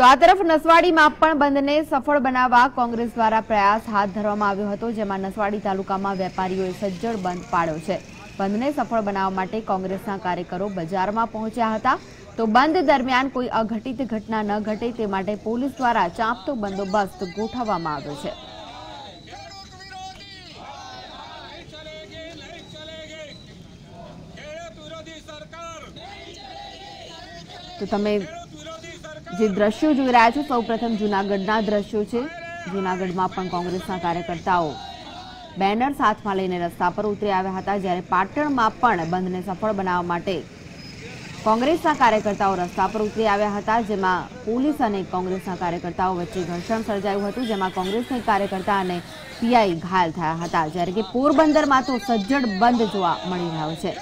તો આ તરફ નસવાડીમાં પણ બંધને સફળ બનાવવા કોંગ્રેસ દ્વારા પ્રયાસ હાથ ધરવામાં આવ્યો હતો, જેમાં નસવાડી તાલુકામાં વેપારીઓએ સજ્જડ બંધ પાડ્યો છે. બંધને સફળ બનાવવા માટે કોંગ્રેસના કાર્યકરો બજારમાં પહોંચ્યા હતા. તો બંધ દરમિયાન કોઈ અઘટિત ઘટના ન ઘટે તે માટે પોલીસ દ્વારા ચાંપતો બંદોબસ્ત ગોઠવવામાં આવ્યો છે. તો તમે જે દ્રશ્યો જોઈ રહ્યા છો, સૌપ્રથમ જૂનાગઢના દ્રશ્યો છે. જૂનાગઢમાં પણ કોંગ્રેસના કાર્યકર્તાઓ બેનર સાથમાં લઈને રસ્તા પર ઉતરી આવ્યા હતા, જ્યારે પાટણમાં પણ બંધને સફળ બનાવવા માટે કોંગ્રેસના કાર્યકર્તાઓ રસ્તા પર ઉતરી આવ્યા હતા, જેમાં પોલીસ અને કોંગ્રેસના કાર્યકર્તાઓ વચ્ચે ઘર્ષણ સર્જાયું હતું, જેમાં કોંગ્રેસના કાર્યકર્તા અને પીઆઈ ઘાયલ થયા હતા, જ્યારે કે પોરબંદરમાં તો સજ્જડ બંધ જોવા મળી રહ્યો છે.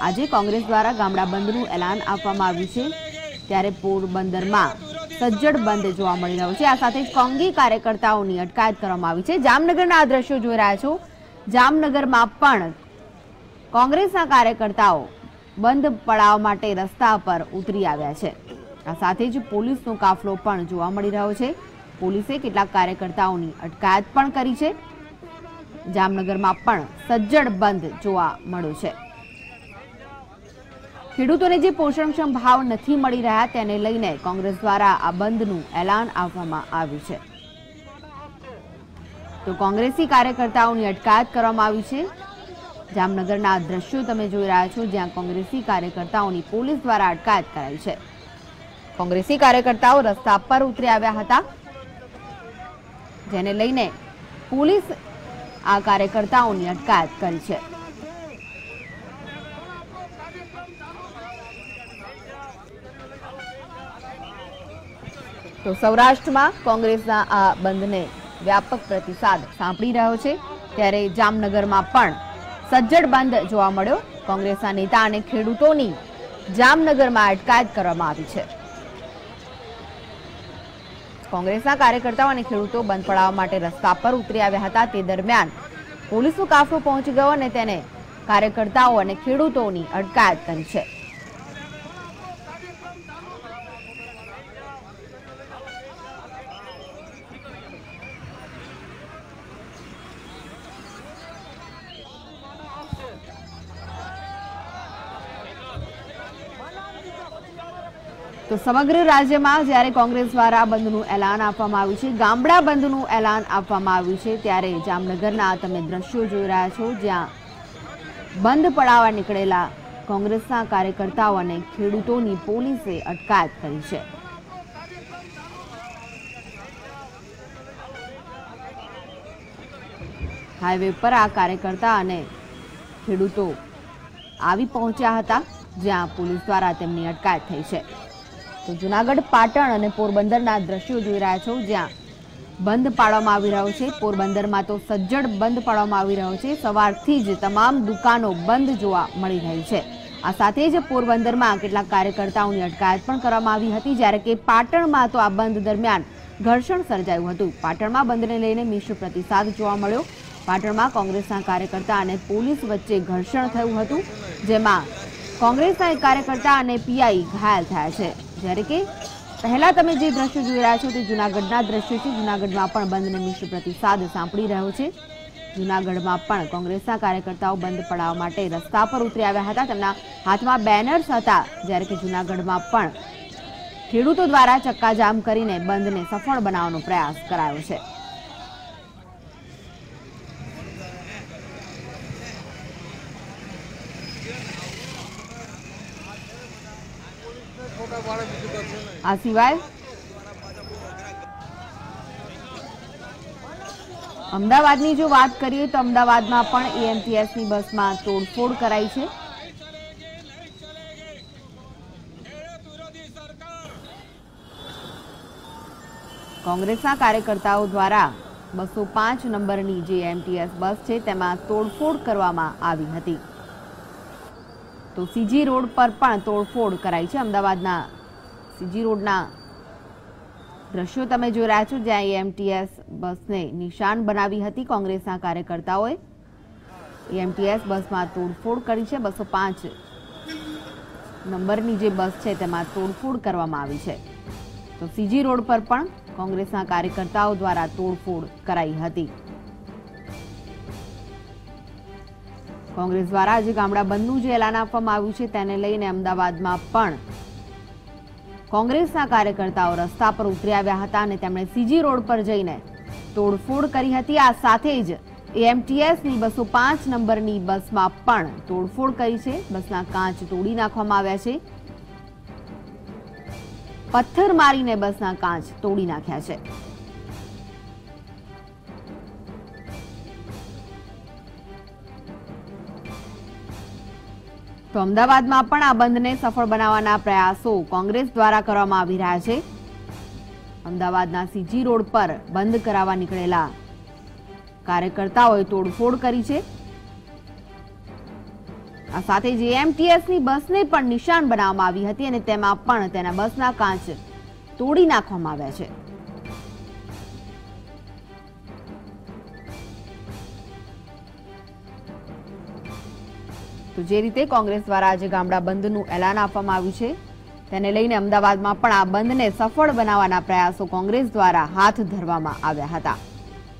આજે કોંગ્રેસ દ્વારા ગામડા બંધનું એલાન આપવામાં આવ્યું છે. ત્યારે પોરબંદરમાં સજ્જડ બંધ જોવા મળી રહ્યો છે. આ સાથે જ કોંગી કાર્યકર્તાઓની અટકાયત કરવામાં આવી છે. જામનગરના આ દ્રશ્યો જોઈ રહ્યા છો. જામનગરમાં પણ કોંગ્રેસના કાર્યકર્તાઓ બંધ પડાવ માટે રસ્તા પર ઉતરી આવ્યા છે. આ સાથે જ પોલીસનો કાફલો પણ જોવા મળી રહ્યો છે. પોલીસે કેટલાક કાર્યકર્તાઓની અટકાયત પણ કરી છે. જામનગરમાં પણ સજ્જડ બંધ જોવા મળ્યો છે. ખેડૂતોને જે પોષણક્ષમ ભાવ નથી મળી રહ્યા તેને લઈને કોંગ્રેસ દ્વારા આ બંધનું એલાન આપવામાં આવ્યું છે. તો કોંગ્રેસી કાર્યકર્તાઓની અટકાયત કરવામાં આવી છે. જામનગરના દ્રશ્યો તમે જોઈ રહ્યા છો, જ્યાં કોંગ્રેસી કાર્યકર્તાઓની પોલીસ દ્વારા અટકાયત કરાઈ છે. કોંગ્રેસી કાર્યકર્તાઓ રસ્તા પર ઉતરી આવ્યા હતા, જેને લઈને પોલીસ આ કાર્યકર્તાઓની અટકાયત કરી છે. તો સૌરાષ્ટ્રમાં કોંગ્રેસના આ બંધને વ્યાપક પ્રતિસાદ સાંપડી રહ્યો છે. ત્યારે જામનગરમાં પણ સજ્જડ બંધ જોવા મળ્યો. કોંગ્રેસના નેતા અને ખેડૂતોની જામનગરમાં અટકાયત કરવામાં આવી છે. કોંગ્રેસના કાર્યકર્તાઓ અને ખેડૂતો બંધ પડાવવા માટે રસ્તા પર ઉતરી આવ્યા હતા. તે દરમિયાન પોલીસનો કાફલો પહોંચી ગયો અને તેને કાર્યકર્તાઓ અને ખેડૂતોની અટકાયત કરી છે. તો સમગ્ર રાજ્યમાં જ્યારે કોંગ્રેસ દ્વારા બંધનું એલાન આપવામાં આવ્યું છે, ગામડા બંધનું એલાન આપવામાં આવ્યું છે, ત્યારે જામનગરના તમે દ્રશ્યો જોઈ રહ્યા છો, જ્યાં બંધ પડાવવા નીકળેલા કોંગ્રેસના કાર્યકર્તાઓ અને ખેડૂતોની પોલીસે અટકાયત કરી છે. હાઈવે પર આ કાર્યકર્તા અને ખેડૂતો આવી પહોંચ્યા હતા, જ્યાં પોલીસ દ્વારા તેમની અટકાયત થઈ છે. તો જુનાગઢ, પાટણ અને પોરબંદરના દ્રશ્યો જોઈ રહ્યા છો, જ્યાં બંધ પાડવામાં આવી રહ્યો છે. પોરબંદરમાં તો સજ્જડ બંધ પાડવામાં આવી રહ્યો છે. સવારથી જ તમામ દુકાનો બંધ જોવા મળી રહી છે. આ સાથે જ પોરબંદરમાં કેટલાક કાર્યકર્તાઓની અટકાયત પણ કરવામાં આવી હતી, જ્યારે કે પાટણમાં તો આ બંધ દરમિયાન ઘર્ષણ સર્જાયું હતું. પાટણમાં બંધને લઈને મિશ્ર પ્રતિસાદ જોવા મળ્યો. પાટણમાં કોંગ્રેસના કાર્યકર્તા અને પોલીસ વચ્ચે ઘર્ષણ થયું હતું, જેમાં કોંગ્રેસના એક કાર્યકર્તા અને પીઆઈ ઘાયલ થયા છે. જ્યારે કે પહેલા તમે જે દ્રશ્યો જોઈ રહ્યા છો તે જૂનાગઢના દ્રશ્યો છે. જૂનાગઢમાં પણ બંધને મિશ્ર પ્રતિસાદ સાંપડી રહ્યો છે. જૂનાગઢમાં પણ કોંગ્રેસના કાર્યકર્તાઓ બંધ પડાવવા માટે રસ્તા પર ઉતરી આવ્યા હતા. તેમના હાથમાં બેનર્સ હતા. જ્યારે કે જૂનાગઢમાં પણ ખેડૂતો દ્વારા ચક્કાજામ કરીને બંધને સફળ બનાવવાનો પ્રયાસ કરાયો છે. આ સિવાય અમદાવાદની જો વાત કરીએ તો અમદાવાદમાં પણ એએમટીએસની બસમાં તોડફોડ કરાઈ છે. કોંગ્રેસના કાર્યકર્તાઓ દ્વારા બસો પાંચ નંબરની જે એમટીએસ બસ છે તેમાં તોડફોડ કરવામાં આવી હતી. તો સીજી રોડ પર પણ તોડફોડ કરાઈ છે. અમદાવાદના સીજી રોડના દ્રશ્યો તમે જોઈ રહ્યા છો, જ્યાં એએમટીએસ બસને નિશાન બનાવી હતી કોંગ્રેસના કાર્યકર્તાઓએ. એએમટીએસ બસમાં તોડફોડ કરી છે. બસો પાંચ નંબરની જે બસ છે, તેમાં તોડફોડ કરવામાં આવી છે. તો સીજી રોડ પર પણ કોંગ્રેસના કાર્યકર્તાઓ દ્વારા તોડફોડ કરાઈ હતી. કોંગ્રેસ દ્વારા આજે ગામડા બંધનું જે એલાન આપવામાં આવ્યું છે તેને લઈને અમદાવાદમાં પણ કોંગ્રેસના કાર્યકર્તાઓ રસ્તા પર ઉતરી આવ્યા હતા અને તેમણે સીજી રોડ પર જઈને તોડફોડ કરી હતી. આ સાથે જ એએમટીએસની બસો પાંચ નંબરની બસમાં પણ તોડફોડ કરી છે. બસના કાચ તોડી નાખવામાં આવ્યા છે. પથ્થર મારીને બસના કાચ તોડી નાખ્યા છે. તો અમદાવાદમાં પણ આ બંધને સફળ બનાવવાના પ્રયાસો કોંગ્રેસ દ્વારા કરવામાં આવી રહ્યા છે. અમદાવાદના સીજી રોડ પર બંધ કરાવવા નીકળેલા કાર્યકર્તાઓએ તોડફોડ કરી છે. આ સાથે જ એમટીએસની બસને પણ નિશાન બનાવવામાં આવી હતી અને તેમાં પણ તેના બસના કાચ તોડી નાખવામાં આવ્યા છે. તો જે રીતે કોંગ્રેસ દ્વારા આજે ગામડા બંધનું એલાન આપવામાં આવ્યું છે, તેને લઈને અમદાવાદમાં પણ આ બંધને સફળ બનાવવાના પ્રયાસો કોંગ્રેસ દ્વારા હાથ ધરવામાં આવ્યા હતા.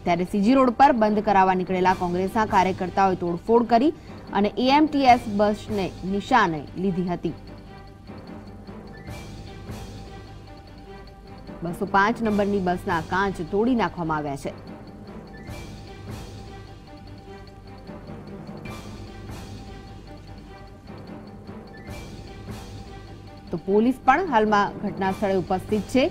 ત્યારે સીજી રોડ પર બંધ કરાવવા નીકળેલા કોંગ્રેસના કાર્યકર્તાઓએ તોડફોડ કરી અને એએમટીએસ બસને નિશાને લીધી હતી. બસો પાંચ નંબરની બસના કાચ તોડી નાખવામાં આવ્યા છે. તો પોલીસ પણ હાલમાં ઘટના સ્થળે ઉપસ્થિત છે.